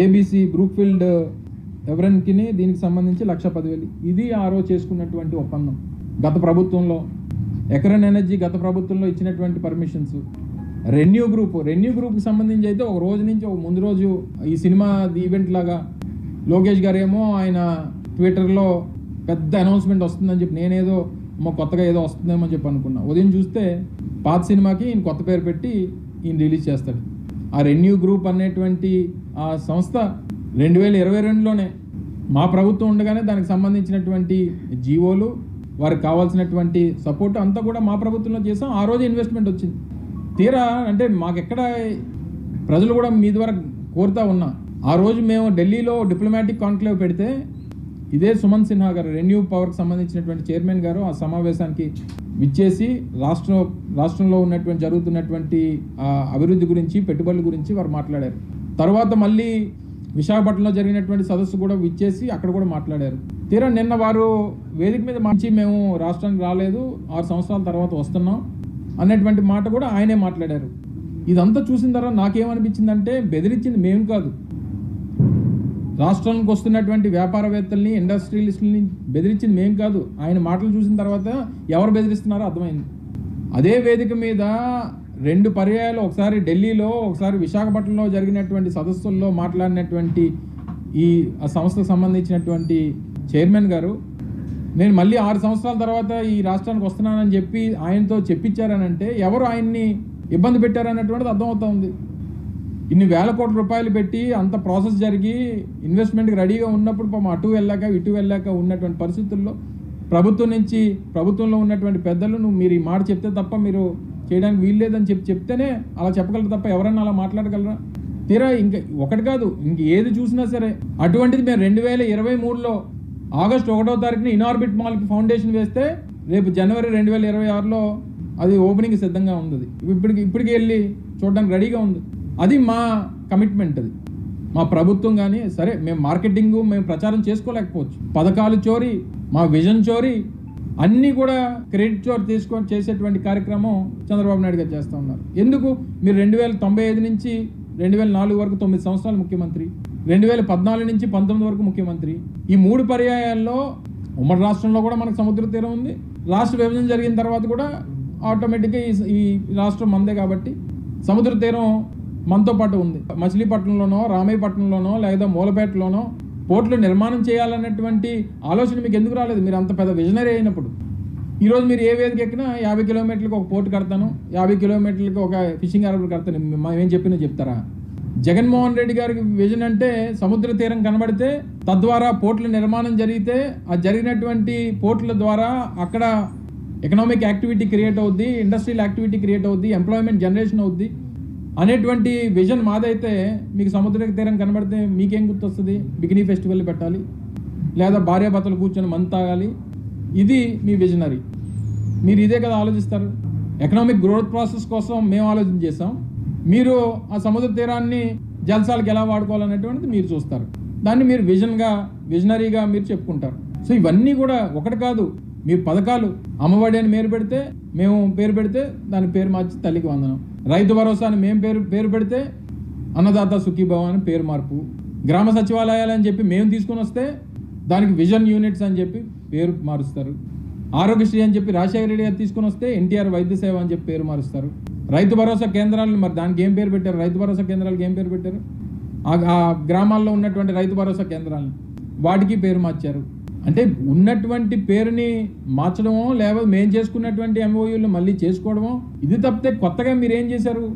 ABC Brookfield ఎవరెన్కి దీనికి సంబంధించి లక్ష పదివేలు. ఇది ఆ రోజు చేసుకున్నటువంటి ఒప్పందం. గత ప్రభుత్వంలో ఎకరన్ ఎనర్జీ గత ప్రభుత్వంలో ఇచ్చినటువంటి పర్మిషన్స్. రెన్యూ గ్రూప్ రెన్యూ గ్రూప్కి సంబంధించి అయితే ఒక రోజు నుంచి ఒక ముందు రోజు ఈ సినిమా ఈవెంట్ లాగా లోకేష్ గారేమో ఆయన ట్విట్టర్లో పెద్ద అనౌన్స్మెంట్ వస్తుందని చెప్పి నేనేదో మా కొత్తగా ఏదో వస్తుందేమో అని చెప్పి అనుకున్నా. ఉదయం చూస్తే పాత సినిమాకి ఈయన కొత్త పేరు పెట్టి ఈయన రిలీజ్ చేస్తాడు. ఆ రెన్యూ గ్రూప్ అనేటువంటి ఆ సంస్థ రెండు వేల ఇరవై రెండులోనే మా ప్రభుత్వం ఉండగానే దానికి సంబంధించినటువంటి జీవోలు వారికి కావాల్సినటువంటి సపోర్ట్ అంతా కూడా మా ప్రభుత్వంలో చేసాం. ఆ రోజు ఇన్వెస్ట్మెంట్ వచ్చింది. తీరా అంటే మాకెక్కడ ప్రజలు కూడా మీ ద్వారా కోరుతా ఉన్నా. ఆ రోజు మేము ఢిల్లీలో డిప్లొమాటిక్ కాన్క్లేవ్ పెడితే ఇదే సుమన్ సిన్హా గారు రెన్యూ పవర్కి సంబంధించినటువంటి చైర్మన్ గారు ఆ సమావేశానికి విచ్చేసి రాష్ట్ర రాష్ట్రంలో ఉన్నటువంటి జరుగుతున్నటువంటి అభివృద్ధి గురించి పెట్టుబడుల గురించి వారు మాట్లాడారు. తర్వాత మళ్ళీ విశాఖపట్నంలో జరిగినటువంటి సదస్సు కూడా విచ్చేసి అక్కడ కూడా మాట్లాడారు. తీరా నిన్న వారు వేదిక మీద మంచి మేము రాష్ట్రానికి రాలేదు ఆరు సంవత్సరాల తర్వాత వస్తున్నాం అన్నటువంటి మాట కూడా ఆయనే మాట్లాడారు. ఇదంతా చూసిన తర్వాత నాకేమనిపించిందంటే బెదిరించింది మేము కాదు. రాష్ట్రానికి వస్తున్నటువంటి వ్యాపారవేత్తల్ని ఇండస్ట్రియలిస్టులని బెదిరించింది మేం కాదు. ఆయన మాటలు చూసిన తర్వాత ఎవరు బెదిరిస్తున్నారో అర్థమైంది. అదే వేదిక మీద రెండు పర్యాయాలు ఒకసారి ఢిల్లీలో ఒకసారి విశాఖపట్నంలో జరిగినటువంటి సదస్సుల్లో మాట్లాడినటువంటి ఈ సంస్థకు సంబంధించినటువంటి చైర్మన్ గారు నేను మళ్ళీ ఆరు సంవత్సరాల తర్వాత ఈ రాష్ట్రానికి వస్తున్నానని చెప్పి ఆయనతో చెప్పించారనంటే ఎవరు ఆయన్ని ఇబ్బంది పెట్టారన్నటువంటిది అర్థమవుతా ఉంది. ఇన్ని వేల కోట్ల రూపాయలు పెట్టి అంత ప్రాసెస్ జరిగి ఇన్వెస్ట్మెంట్కి రెడీగా ఉన్నప్పుడు పాపం అటు వెళ్ళాక ఇటు వెళ్ళాక ఉన్నటువంటి పరిస్థితుల్లో ప్రభుత్వం నుంచి ప్రభుత్వంలో ఉన్నటువంటి పెద్దలు నువ్వు మీరు ఈ మాట చెప్తే తప్ప మీరు చేయడానికి వీల్లేదని చెప్పి చెప్తేనే అలా చెప్పగలరు తప్ప ఎవరన్నా అలా మాట్లాడగలరా? తీరా ఇంకా ఒకటి కాదు ఇంక ఏది చూసినా సరే అటువంటిది మేము రెండు వేల ఇరవై మూడులో ఆగస్టు ఒకటో తారీఖున ఇనార్బిట్ మాల్కి ఫౌండేషన్ వేస్తే రేపు జనవరి రెండు వేల ఇరవై ఆరులో అది ఓపెనింగ్ సిద్ధంగా ఉంది. ఇప్పటికి ఇప్పటికి వెళ్ళి చూడడానికి రెడీగా ఉంది. అది మా కమిట్మెంట్ అది. మా ప్రభుత్వం కానీ సరే మేము మార్కెటింగ్ మేము ప్రచారం చేసుకోలేకపోవచ్చు. పథకాలు చోరీ మా విజన్ చోరీ అన్నీ కూడా క్రెడిట్ చోరీ తీసుకొని చేసేటువంటి కార్యక్రమం చంద్రబాబు నాయుడు గారు చేస్తూ ఉన్నారు. ఎందుకు? మీరు రెండు వేల తొంభై ఐదు నుంచి రెండు వేల నాలుగు వరకు తొమ్మిది సంవత్సరాలు ముఖ్యమంత్రి రెండు వేల పద్నాలుగు నుంచి పంతొమ్మిది వరకు ముఖ్యమంత్రి. ఈ మూడు పర్యాయాల్లో ఉమ్మడి రాష్ట్రంలో కూడా మనకు సముద్ర తీరం ఉంది. రాష్ట్ర విభజన జరిగిన తర్వాత కూడా ఆటోమేటిక్గా ఈ ఈ రాష్ట్రం మందే కాబట్టి సముద్ర తీరం మనతో పాటు ఉంది. మచిలీపట్నంలోనో రామయ్యపట్నంలోనో లేదా మూలపేటలోనో పోర్టులు నిర్మాణం చేయాలన్నటువంటి ఆలోచన మీకు ఎందుకు రాలేదు? మీరు అంత పెద్ద విజనరీ అయినప్పుడు. ఈరోజు మీరు ఏ వేదిక ఎక్కినా యాభై కిలోమీటర్లకు ఒక పోర్టు కడతాను. యాభై కిలోమీటర్లకు ఒక ఫిషింగ్ హార్బర్ కడతాను. మేమేం చెప్పినా చెప్తారా? జగన్మోహన్ రెడ్డి గారికి విజన్ అంటే సముద్ర తీరం కనబడితే తద్వారా పోర్టుల నిర్మాణం జరిగితే ఆ జరిగినటువంటి పోర్టుల ద్వారా అక్కడ ఎకనామిక్ యాక్టివిటీ క్రియేట్ అవుద్ది ఇండస్ట్రియల్ యాక్టివిటీ క్రియేట్ అవుద్ది ఎంప్లాయ్మెంట్ జనరేషన్ అవుద్ది. అనేటువంటి విజన్ మాదైతే మీకు సముద్ర తీరం కనబడితే మీకేం గుర్తొస్తుంది? బిగినీ ఫెస్టివల్ పెట్టాలి. లేదా భార్యాభర్తలు కూర్చొని మందు తాగాలి. ఇది మీ విజనరీ మీరు ఇదే కదా ఆలోచిస్తారు? ఎకనామిక్ గ్రోత్ ప్రాసెస్ కోసం మేము ఆలోచన చేసాం మీరు ఆ సముద్ర తీరాన్ని జలసాలకు ఎలా వాడుకోవాలనేటువంటిది మీరు చూస్తారు. దాన్ని మీరు విజన్గా విజనరీగా మీరు చెప్పుకుంటారు. సో ఇవన్నీ కూడా ఒకటి కాదు. మీ పథకాలు అమ్మఒడి అని పేరు పెడితే మేము పేరు పెడితే దాని పేరు మార్చి తల్లికి వందనం. రైతు భరోసా అని మేము పేరు పేరు పెడితే అన్నదాత సుఖీభావ అని పేరు మార్పు. గ్రామ సచివాలయాలు అని చెప్పి మేము తీసుకొని వస్తే దానికి విజన్ యూనిట్స్ అని చెప్పి పేరు మారుస్తారు. ఆరోగ్యశ్రీ అని చెప్పి రాజశేఖర రెడ్డి గారు తీసుకొని వస్తే ఎన్టీఆర్ వైద్య సేవ అని చెప్పి పేరు మారుస్తారు. రైతు భరోసా కేంద్రాలను మరి దానికి ఏం పేరు పెట్టారు? రైతు భరోసా కేంద్రాలకు ఏం పేరు పెట్టారు? ఆ- ఆ గ్రామాల్లో ఉన్నటువంటి రైతు భరోసా కేంద్రాలను వాటికి పేరు మార్చారు. అంటే ఉన్నటువంటి పేరుని మార్చడమో లేకపోతే మేము చేసుకున్నటువంటి ఎంఓయూలు మళ్ళీ చేసుకోవడమో ఇది తప్పితే కొత్తగా మీరు ఏం చేశారు?